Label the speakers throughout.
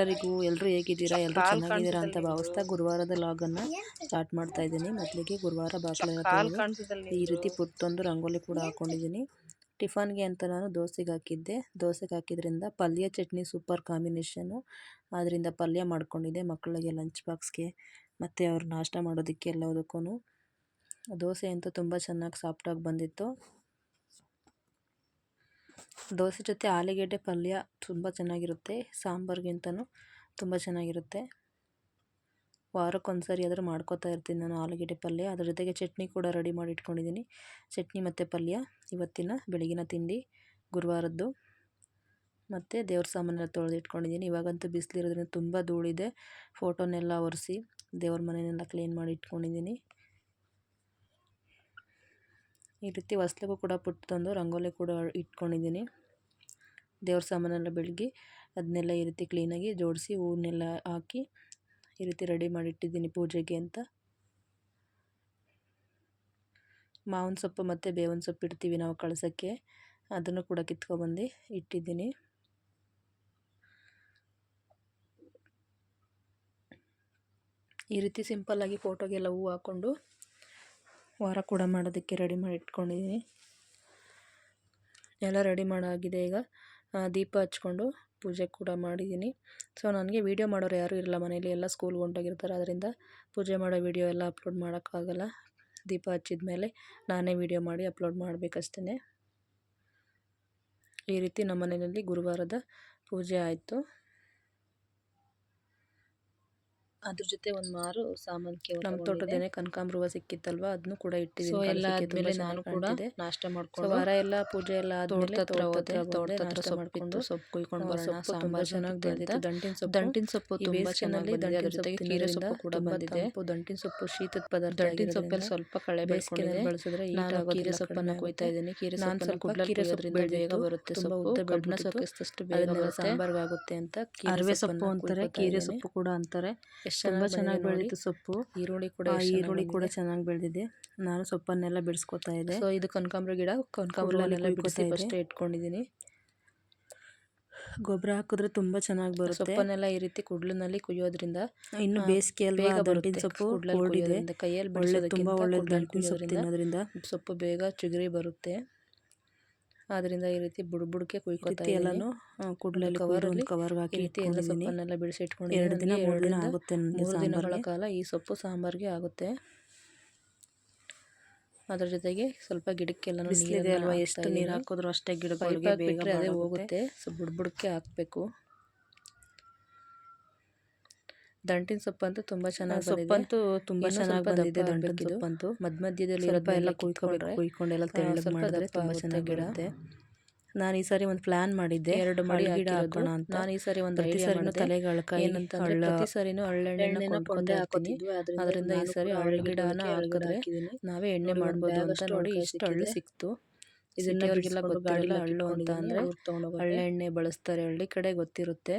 Speaker 1: ಎಲ್ಲರಿಗೂ ಎಲ್ಲರೂ ಹೇಗಿದ್ದೀರಾ ಎಲ್ಲರೂ ಚೆನ್ನಾಗಿದ್ದೀರಾ ಅಂತ ಭಾವಿಸ್ತಾ ಗುರುವಾರದ ಲಾಗನ್ನು ಸ್ಟಾರ್ಟ್ ಮಾಡ್ತಾ ಇದ್ದೀನಿ. ಮೊದಲಿಗೆ ಗುರುವಾರ ಬಾಗಿಲು ಈ ರೀತಿ ಪುಟ್ಟೊಂದು ರಂಗೋಲಿ ಕೂಡ ಹಾಕೊಂಡಿದ್ದೀನಿ. ಟಿಫನ್ಗೆ ಅಂತ ನಾನು ದೋಸೆಗೆ ಹಾಕಿದ್ದೆ. ದೋಸೆಗೆ ಹಾಕಿದ್ರಿಂದ ಪಲ್ಯ ಚಟ್ನಿ ಸೂಪರ್ ಕಾಂಬಿನೇಷನು ಅದರಿಂದ ಪಲ್ಯ ಮಾಡ್ಕೊಂಡಿದ್ದೆ ಮಕ್ಕಳಿಗೆ ಲಂಚ್ ಬಾಕ್ಸ್ಗೆ ಮತ್ತು ಅವ್ರು ನಾಷ್ಟ ಮಾಡೋದಕ್ಕೆ ಎಲ್ಲದಕ್ಕೂ ದೋಸೆ ಅಂತೂ ತುಂಬ ಚೆನ್ನಾಗಿ ಸಾಫ್ಟಾಗಿ ಬಂದಿತ್ತು. ದೋಸೆ ಜೊತೆ ಆಲೂಗೆಡ್ಡೆ ಪಲ್ಯ ತುಂಬ ಚೆನ್ನಾಗಿರುತ್ತೆ. ಸಾಂಬಾರ್ಗಿಂತನೂ ತುಂಬ ಚೆನ್ನಾಗಿರುತ್ತೆ. ವಾರಕ್ಕೊಂದು ಸರಿ ಆದರೂ ಮಾಡ್ಕೋತಾ ಇರ್ತೀನಿ ನಾನು ಆಲೂಗೆಡ್ಡೆ ಪಲ್ಯ. ಅದ್ರ ಜೊತೆಗೆ ಚಟ್ನಿ ಕೂಡ ರೆಡಿ ಮಾಡಿ ಇಟ್ಕೊಂಡಿದ್ದೀನಿ ಚಟ್ನಿ ಮತ್ತು ಪಲ್ಯ, ಇವತ್ತಿನ ಬೆಳಗಿನ ತಿಂಡಿ, ಗುರುವಾರದ್ದು. ಮತ್ತು ದೇವ್ರ ಸಾಮಾನೆಲ್ಲ ತೊಳೆದು ಇಟ್ಕೊಂಡಿದ್ದೀನಿ ಇವಾಗಂತೂ ಬಿಸಿಲಿರೋದ್ರಿಂದ ತುಂಬ ಧೂಳಿದೆ. ಫೋಟೋನೆಲ್ಲ ಒರೆಸಿ ದೇವ್ರ ಮನೆಯನ್ನೆಲ್ಲ ಕ್ಲೀನ್ ಮಾಡಿ ಇಟ್ಕೊಂಡಿದ್ದೀನಿ ಈ ರೀತಿ ಹೊಸ್ಲಿಗೂ ಕೂಡ ಪುಟ್ಟದೊಂದು ರಂಗೋಲಿ ಕೂಡ ಇಟ್ಕೊಂಡಿದ್ದೀನಿ. ದೇವ್ರ ಸಾಮಾನೆಲ್ಲ ಬೆಳಗ್ಗೆ ಅದನ್ನೆಲ್ಲ ಈ ರೀತಿ ಕ್ಲೀನಾಗಿ ಜೋಡಿಸಿ ಹೂವನ್ನೆಲ್ಲ ಹಾಕಿ ಈ ರೀತಿ ರೆಡಿ ಮಾಡಿಟ್ಟಿದ್ದೀನಿ ಪೂಜೆಗೆ ಅಂತ. ಮಾವಿನ ಸೊಪ್ಪು ಮತ್ತು ಬೇವಿನ ಸೊಪ್ಪು ಇಡ್ತೀವಿ ನಾವು ಕಳ್ಸೋಕ್ಕೆ. ಅದನ್ನು ಕೂಡ ಕಿತ್ಕೊಬಂದು ಇಟ್ಟಿದ್ದೀನಿ. ಈ ರೀತಿ ಸಿಂಪಲ್ಲಾಗಿ ಫೋಟೋಗೆಲ್ಲ ಹೂವು ಹಾಕ್ಕೊಂಡು ವಾರ ಕೂಡ ಮಾಡೋದಕ್ಕೆ ರೆಡಿ ಮಾಡಿ ಇಟ್ಕೊಂಡಿದ್ದೀನಿ ಎಲ್ಲ ರೆಡಿ ಮಾಡಾಗಿದೆ ಈಗ. ದೀಪ ಹಚ್ಕೊಂಡು ಪೂಜೆ ಕೂಡ ಮಾಡಿದ್ದೀನಿ ಸೊ ನನಗೆ ವೀಡಿಯೋ ಮಾಡೋರು ಯಾರೂ ಇರಲ್ಲ ಮನೇಲಿ. ಎಲ್ಲ ಸ್ಕೂಲ್ಗೆ ಹೊಂಟೋಗಿರ್ತಾರೆ. ಅದರಿಂದ ಪೂಜೆ ಮಾಡೋ ವೀಡಿಯೋ ಎಲ್ಲ ಅಪ್ಲೋಡ್ ಮಾಡೋಕ್ಕಾಗಲ್ಲ. ದೀಪ ಹಚ್ಚಿದ ಮೇಲೆ ನಾನೇ ವೀಡಿಯೋ ಮಾಡಿ ಅಪ್ಲೋಡ್ ಮಾಡಬೇಕಷ್ಟೇ ಈ ರೀತಿ ನಮ್ಮ ಮನೆಯಲ್ಲಿ ಗುರುವಾರದ ಪೂಜೆ ಆಯಿತು. ಅದ್ರ ಜೊತೆ ಒಂದು ಮಾರು ಸಾಮಾನ್ಕೆ ನಮ್ ತೋಟದೇನೆ ಕನಕಾಂಬ್ರ ಹೂವ ಸಿಕ್ಕಿತ್ತಲ್ವ? ಅದನ್ನು ಕೂಡ ಇಟ್ಟಿದ್ದೀನಿ ಎಲ್ಲ ಆದ್ಮೇಲೆ ನಾನು ಕೂಡ ನಾಷ್ಟ ಮಾಡ್ಕೊಂಡು ವಾರ ಎಲ್ಲ ಪೂಜೆ ಎಲ್ಲ ಆದ್ಮೇಲೆ ಹತ್ರ ಸೊಪ್ಪು ಸೊಪ್ಪು ಕುಯ್ಕೊಂಡು ಬರೋಣ. ಸಾಂಬಾರ್ ಚೆನ್ನಾಗಿ ಬಂದಿತ್ತು. ದಂಟಿನ ಸೊಪ್ಪು ದಂಟಿನ ಸೊಪ್ಪು ತುಂಬಾ ಚೆನ್ನಾಗಿ ದಂಟಿನ ಜೊತೆಗೆ ಕೀರೆ ಸೊಪ್ಪು ಕೂಡ ಬಂದಿದೆ. ದಂಟಿನ ಸೊಪ್ಪು ಶೀತದ ಪದಾರ್ಥ ದಂಟಿನ ಸೊಪ್ಪಲ್ಲಿ ಸ್ವಲ್ಪ ಕಳೆ ಬೇಯಿಸ್ಕೊಂಡು ಬಳಸಿದ್ರೆ ನಾನು ಕೀರೆ ಸೊಪ್ಪನ್ನು ಕೊಯ್ತಾ ಇದ್ದೀನಿ ಕೀರೆ ನಾನು ಸ್ವಲ್ಪ ಕೀರೆ ಸೊಪ್ಪು ಬೇಗ ಬರುತ್ತೆ ಸೊಪ್ಪು. ಕಬ್ಬನ ಬೇಗ ಸಾಂಬಾರ್ಗೆ ಆಗುತ್ತೆ ಅಂತ ಅರವೆ ಸೊಪ್ಪು ಅಂತಾರೆ ಕೀರೆ ಸೊಪ್ಪು ಕೂಡ ಅಂತಾರೆ ತುಂಬ ಚೆನ್ನಾಗಿ ಬೆಳೀತು ಸೊಪ್ಪು. ಈರುಳ್ಳಿ ಕೂಡ ಈರುಳ್ಳಿ ಕೂಡ ಚೆನ್ನಾಗಿ ಬೆಳೆದಿದೆ. ನಾನು ಸೊಪ್ಪನ್ನೆಲ್ಲ ಬಿಡಿಸ್ಕೊತಾ ಇದ್ದೆ. ಸೊ ಇದು ಕನಕಾಂಬ್ರ ಗಿಡ. ಕನಕಾಂಬ್ರಲ್ಲೆಲ್ಲ ಬಿಡಿಸಿ ಫಸ್ಟ್ ಇಟ್ಕೊಂಡಿದ್ದೀನಿ ಗೊಬ್ಬರ ಹಾಕಿದ್ರೆ ತುಂಬ ಚೆನ್ನಾಗಿ ಬರುತ್ತೆ. ಸೊಪ್ಪನ್ನೆಲ್ಲ ಈ ರೀತಿ ಕುಡ್ಲಿನಲ್ಲಿ ಕುಯ್ಯೋದ್ರಿಂದ ಇನ್ನು ಬೇಸಿಗೆಯಲ್ಲಿ ಬೇಗ ಬರುತ್ತೆ ಸೊಪ್ಪು? ಓಡಿದೆ. ಕೈಯಲ್ಲಿ ಬೆಳೆಸೋದಕ್ಕಿಂತ ತುಂಬ ಒಳ್ಳೆ ಸೊಪ್ಪು ತಿನ್ನೋದ್ರಿಂದ. ಸೊಪ್ಪು ಬೇಗ ಚಿಗುರಿ ಬರುತ್ತೆ. ಅದರಿಂದ ಈ ರೀತಿ ಬುಡ ಬುಡಕ್ಕೆ ಕುಯ್ಕೋತಾ ಎಲ್ಲಾನು ಕುಡ್ಲಲ್ಲಿ ಕವರ್ ಒಂದು ಕವರ್ ಹಾಕಿ ರೀತಿ ಎಲ್ಲ ಸೊಪ್ಪನ್ನೆಲ್ಲ ಬಿಡಿಸಿ ಇಟ್ಕೊಂಡು ಎರಡು ದಿನ ಮೂರು ದಿನ ಆಗುತ್ತೆ ಮೂರು ದಿನಗಳ ಕಾಲ ಈ ಸೊಪ್ಪು ಸಾಂಬಾರಿಗೆ ಆಗುತ್ತೆ. ಅದ್ರ ಜೊತೆಗೆ ಸ್ವಲ್ಪ ಗಿಡಕ್ಕೆಲ್ಲ ನೀರಿದೆ ಅಲ್ವಾ? ಎಷ್ಟು ನೀರು ಹಾಕಿದ್ರು ಅಷ್ಟೇ ಬೇಗ ಅದೇ ಹೋಗುತ್ತೆ. ಸೊ ಬುಡ ಬುಡಕ್ಕೆ ಹಾಕಬೇಕು. ದಂಟಿನ ಸೊಪ್ಪಂತೂ ತುಂಬಾ ಚೆನ್ನಾಗಿ ಸೊಪ್ಪಂತೂ ತುಂಬಾ ಚೆನ್ನಾಗಿ ಬಂದಿದೆ ದಂಟಿನ ಸೊಪ್ಪಂತೂ. ಮಧ್ಯ ಮಧ್ಯದಲ್ಲಿ ಸ್ವಲ್ಪ ಎಲ್ಲ ಕುಯ್ಕೊಂಡು ಕುಯ್ಕೊಂಡೆಲ್ಲ ತೆಳ್ಳಗೆ ಮಾಡಿದ್ರೆ ಚೆನ್ನಾಗಿ ಬಿಡುತ್ತೆ. ನಾನು ಈ ಸಾರಿ ಒಂದು ಪ್ಲಾನ್ ಮಾಡಿದ್ದೆ. ಎರಡು ಮಡಿ ಗಿಡ ಹಾಕೋಣ ಅಂತ. ನಾನು ಈ ಸಾರಿ ಒಂದು ಪ್ರತಿ ಸರಿನೂ ಅಂತ ಹಳ್ಳ ಪ್ರತಿ ಸಾರಿನೂ ಹಳ್ಳೆಣ್ಣೆನ ಕೊಂಡ್ಕೊಂಡೆ ಹಾಕೋತಿದ್ವಿ ಅದರಿಂದ ಈ ಸಾರಿ ಹಳ್ಳಿ ಗಿಡನ ಹಾಕಿದ್ರೆ ನಾವೇ ಎಣ್ಣೆ ಮಾಡ್ಬೋದು ಅಂತ ನೋಡಿ ಎಷ್ಟು ಹಳ್ಳು ಸಿಕ್ತು. ಇದನ್ನ ಅವ್ರಿಗೆಲ್ಲ ಗೊತ್ತಾಗಿಲ್ಲ ಹಳ್ಳು ಅಂತ ಅಂದ್ರೆ ಹಳ್ಳೆಣ್ಣೆ ಬಳಸ್ತಾರೆ ಹಳ್ಳಿ ಕಡೆ ಗೊತ್ತಿರುತ್ತೆ.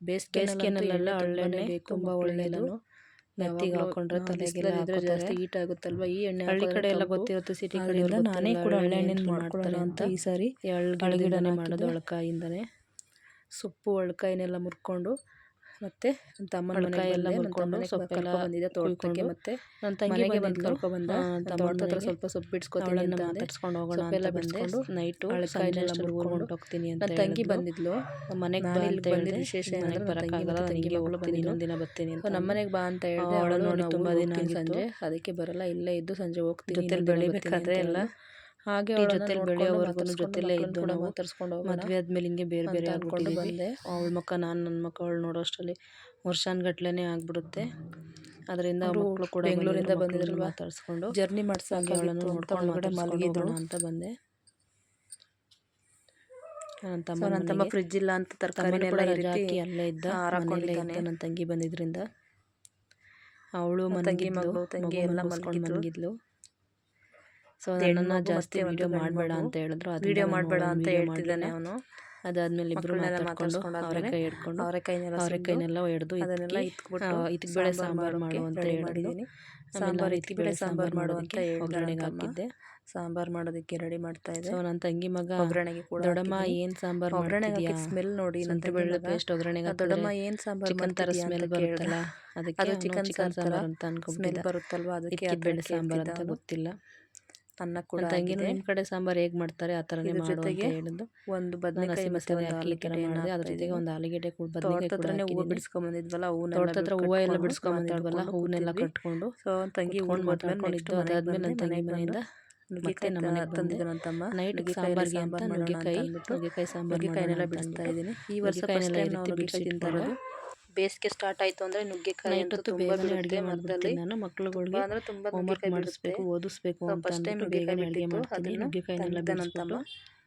Speaker 1: ಬೇಸಿಗೆನಲ್ಲೆಲ್ಲ ಹಳ್ಳೆಣ್ಣೆ ತುಂಬ ಒಳ್ಳೆಯದು. ನೆತ್ತಿಗೆ ಹಾಕೊಂಡ್ರೆ ತಲೆಗೆಲ್ಲ ಜಾಸ್ತಿ ಹೀಟ್ ಆಗುತ್ತಲ್ವ? ಈ ಎಣ್ಣೆ ಹಳ್ಳಿ ಕಡೆ ಎಲ್ಲ ಗೊತ್ತಿರುತ್ತೆ ಸಿಟಿ ಕಡೆಯಿಂದ ನಾನೇ ಕೂಡ ಹಳ್ಳೆಣ್ಣೆ ಮಾಡ್ಕೊಳ್ಳೋಣ ಅಂತ ಈ ಸಾರಿ ಗಿಡನೇ ಮಾಡೋದು. ಒಳಕಾಯಿಂದನೇ. ಸೊಪ್ಪು ಒಳಕಾಯಿನೆಲ್ಲ ಮುರ್ಕೊಂಡು ಮತ್ತೆ ತಮ್ಮನ ಮನೆಗೆ ಎಲ್ಲ ಮುರ್ಕೊಂಡು ಸೊಪ್ಪೆಲ್ಲ ತೋಟಕ್ಕೆ ಮತ್ತೆ ನನ್ನ ತಂಗಿಗೆ ಬಂದು ಕರ್ಕೊ ಬಂದ. ಹತ್ರ ಸ್ವಲ್ಪ ಸೊಪ್ಪು ಬಿಡ್ಸ್ಕೊತೀನಿ ಅಂತ ಮಾತಾಡ್ಸ್ಕೊಂಡು ಹೋಗೋಣ ಎಲ್ಲ ನೈಟು ಅಳಕಾಯಿನೆಲ್ಲ ಮುರ್ಕೊಂಡು ಹೋಗ್ತೀನಿ ಅಂತ ತಂಗಿ ಬಂದಿದ್ಲು. ಮನೆಗೆ ಬಾ ಅಂತ ಬಂದಿದ್ದು ವಿಶೇಷ ಏನಂದ್ರೆ ಬರೋಕ್ಕಾಗಲ್ಲ ಬರ್ತೀನಿ ಅಂತ. ನಮ್ಮ ಮನೆಗೆ ಬಾ ಅಂತ ಹೇಳಿದೆ. ಅವಳು ನೋಡಿ ತುಂಬ ದಿನ ಸಂಜೆ. ಅದಕ್ಕೆ ಬರಲ್ಲ ಇಲ್ಲೇ ಇದ್ದು ಸಂಜೆ ಹೋಗ್ತೀನಿ ಬೆಳಿಬೇಕಾದ್ರೆ ಎಲ್ಲ ಹಾಗೆ ಜೊತೆಲಿ ಬೆಳೆಯೋವರೆಗೂ ಜೊತೆಲೇ ಇದ್ದು ನಾವು ತರಿಸ್ಕೊಂಡು ಮದುವೆ ಆದ್ಮೇಲೆ ಹಿಂಗೆ ಬೇರೆ ಬೇರೆ ಅನ್ಕೊಂಡು ಬಂದೆ. ಅವಳ ಮಕ್ಕ ನಾನು ನನ್ನ ಮಕ್ಕ ಅವಳು ನೋಡೋ ಅಷ್ಟರಲ್ಲಿ ವರ್ಷಾನ್ಗಟ್ಲೆನೇ ಆಗ್ಬಿಡುತ್ತೆ. ಅದರಿಂದ ಮಕ್ಕಳು ಕೂಡ ಬೆಂಗಳೂರಿಂದ ಬಂದಿದ್ರಲ್ವ? ತರಿಸ್ಕೊಂಡು ಜರ್ನಿ ಮಾಡ್ಸಂಗೆ ಅವಳನ್ನು ನೋಡ್ಕೊಂಡು ಹೊರಗಡೆ ಅಂತ ಬಂದೆ. ನನ್ನ ತಮ್ಮ ನನ್ನ ತಮ್ಮ ಫ್ರಿಜ್ ಇಲ್ಲ ಅಂತ ತರಕಾರಿ ಹಾಕಿ ಅಲ್ಲೇ ಇದ್ದ ನನ್ನ ತಂಗಿ ಬಂದಿದ್ರಿಂದ. ಅವಳು ಮನೆಗೆ ಮಗು ತಂಗಿ ಎಲ್ಲ ಮಲ್ಕೊಂಡು ಮಲಗಿದ್ಲು. ಸೊ ನನ್ನ ಜಾಸ್ತಿ ವಿಡಿಯೋ ಮಾಡಬೇಡ ಅಂತ ಹೇಳಿದ್ರು ಅದು ವಿಡಿಯೋ ಮಾಡಬೇಡ ಅಂತ ಹೇಳ್ತಿದ್ದಾನೆ ಅವನು. ಅದಾದ್ಮೇಲೆ ಇಬ್ರು ಮಾತಾಡ್ಕೊಂಡು ಅವರೆಕಾಯಿ ಹಿಡ್ಕೊಂಡು ಅವರೆಕಾಯಿನೆಲ್ಲ ಅವರೆಕಾಯಿನೆಲ್ಲ ಹಿಡ್ದು ಅದನ್ನೆಲ್ಲ ಇಟ್ಬಿಟ್ಟು ಇದಕ್ಕೆ ಸಾಂಬಾರ್ ಸಾಂಬಾರು ಮಾಡು ಅಂತ ಹೇಳಿದ್ದೀನಿ ಸಾಂಬಾರ್ ಇದಕ್ಕೆ ಸಾಂಬಾರ್ ಸಾಂಬಾರು ಮಾಡು ಅಂತ ಒಗ್ಗರಣೆಗೆ ಹಾಕಿದ್ದೆ. ಸಾಂಬಾರ್ ಮಾಡೋದಕ್ಕೆ ರೆಡಿ ಮಾಡ್ತಾ ಇದೆ.
Speaker 2: ಸೊ ನನ್ನ ತಂಗಿ ಮಗ
Speaker 1: ಒಗ್ಗರಣೆಗೆ ಕೂಡ
Speaker 2: ದೊಡ್ಡಮ್ಮ. ಏನ್ ಸಾಂಬಾರ್
Speaker 1: ಒಗ್ಗರಣೆಗೆ ಸ್ಮೆಲ್ ನೋಡಿ
Speaker 2: ನಂತರ ಬೆಳ್ಳುಳ್ಳಿ ಪೇಸ್ಟ್ ಒಗ್ಗರಣೆಗೆ
Speaker 1: ದೊಡ್ಡಮ್ಮ ಏನ್ ಸಾಂಬಾರ್
Speaker 2: ಚಿಕನ್ ತರ ಸ್ಮೆಲ್ ಬರುತ್ತಲ್ಲ ಅದಕ್ಕೆ
Speaker 1: ಚಿಕನ್ ಸಾಂಬಾರ್
Speaker 2: ಅಂತ
Speaker 1: ಸ್ಮೆಲ್
Speaker 2: ಅನ್ಕೊಂಡ್ಬಿಟ್ಟಿದ್ದ
Speaker 1: ಬರುತ್ತಲ್ವಾ ಅದಕ್ಕೆ
Speaker 2: ಬೆಳೆ ಸಾಂಬಾರ್ ಅಂತ
Speaker 1: ಗೊತ್ತಿಲ್ಲ. ಅನ್ನ ಕೂಡ
Speaker 2: ತಂಗಿ ತಂಗಿನೂ
Speaker 1: ಆಗಿದೆ.
Speaker 2: ನಿಮ್ ಕಡೆ ಸಾಂಬಾರ್ ಹೇಗ್ ಮಾಡ್ತಾರೆ ಆ ತರನೇ
Speaker 1: ಮಾಡೋದು
Speaker 2: ಮಾಡು ಅಂತ ಹೇಳಿದ್ದು.
Speaker 1: ಒಂದು ಬದನೆಕಾಯಿ ಮತ್ತೆ ಒಂದು ಆಲೂಗೆಡ್ಡೆಯನ್ನ
Speaker 2: ಮಾಡಿದೆ. ಅದ್ರ ಜೊತೆಗೆ ಒಂದು ಆಲೂಗೆಡ್ಡೆ ಕೂಡ ಬದನೆಕಾಯಿ ಕೂಡ
Speaker 1: ಹೂವು
Speaker 2: ಹಾಕಿದ್ದೀನಿ.
Speaker 1: ಬಿಡಿಸ್ಕೊಂಡ್ ಬಂದಿದ್ವಲ್ಲ
Speaker 2: ತೋಟದ ಹತ್ರ ಹೂವು ಎಲ್ಲ
Speaker 1: ಕಟ್ಕೊಂಡು
Speaker 2: ಬಿಡಿಸ್ಕೊಂಡ್ ಬಂದಿದ್ವಲ್ಲ
Speaker 1: ಮಾತಾಡ್ಕೊಂಡು
Speaker 2: ಹೂವನ್ನೆಲ್ಲ. ಕಟ್ಕೊಂಡು
Speaker 1: ಸೊ ತಂಗಿ ಹೂವು
Speaker 2: ಮಾತಾಡ್ಕೊಂಡಿದ್ದು. ಅದಾದ್ಮೇಲೆ ನನ್ನ. ತಂಗಿ ಮನೆಯಿಂದ ಮತ್ತೆ ನಮ್ಮ
Speaker 1: ತಂದಿದ್ದು ನನ್ನ ತಮ್ಮ
Speaker 2: ನೈಟ್ ಸಾಂಬಾರ್ಗೆ ಅಂತ ನುಗ್ಗೆಕಾಯಿ ನುಗ್ಗೆಕಾಯಿ ಸಾಂಬಾರ್
Speaker 1: ನುಗ್ಗೆಕಾಯಿನೆಲ್ಲ
Speaker 2: ಮಾಡೋಣ ಅಂತ
Speaker 1: ಬಿಡಿಸ್ತಾ ಇದ್ದೀನಿ. ಈ ವರ್ಷ ಫಸ್ಟ್
Speaker 2: ಬಿಡಿಸಿ
Speaker 1: ಟೈಮ್ ಬೇಸಿಗೆ ಸ್ಟಾರ್ಟ್ ಆಯ್ತು ಅಂದ್ರೆ ನುಗ್ಗೆಕಾಯಿ ಅಂತೂ ತುಂಬಾ ಮರದಲ್ಲಿ
Speaker 2: ನಾನು ಮಕ್ಕಳುಗಳಿಗೆ
Speaker 1: ಅಂದ್ರೆ ತುಂಬಾ
Speaker 2: ಹೋಮ್ವರ್ಕ್
Speaker 1: ನುಗ್ಗೆಕಾಯಿ
Speaker 2: ಮಾಡಿಸ್ಬೇಕು ಓದಿಸ್ಬೇಕು
Speaker 1: ಫಸ್ಟ್ ಟೈಮ್ ನುಗ್ಗೆಕಾಯಿ
Speaker 2: ಅಡುಗೆ
Speaker 1: ಬಿಟ್ಟಿತ್ತು.
Speaker 2: ಮಾಡ್ತೀನಿ
Speaker 1: ನುಗ್ಗೆಕಾಯಿ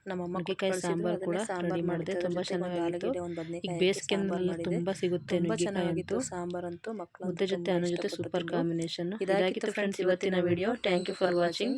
Speaker 1: ನಮ್ಮ ಅಮ್ಮ
Speaker 2: ನುಗ್ಗೆಕಾಯಿ ಸಾಂಬಾರ್ ಕೂಡ ರೆಡಿ ಮಾಡಿದೆ. ತುಂಬಾ ಚೆನ್ನಾಗಿತ್ತು. ಈಗ ಬೇಸಿಗೆನಲ್ಲಿ
Speaker 1: ಸಾಂಬಾರ್
Speaker 2: ತುಂಬಾ ಸಿಗುತ್ತೆ
Speaker 1: ತುಂಬಾ ಚೆನ್ನಾಗಿತ್ತು
Speaker 2: ಅಂತೂ.
Speaker 1: ಸಾಂಬಾರ್ ಅಂತೂ ಮಕ್ಕಳು
Speaker 2: ಮುದ್ದೆ ಜೊತೆ ಅನ್ನ ಜೊತೆ ಸೂಪರ್ ಕಾಂಬಿನೇಷನ್
Speaker 1: ಇದಾಗಿತ್ತು
Speaker 2: ಫ್ರೆಂಡ್ಸ್ ಇವತ್ತಿನ video thank you for watching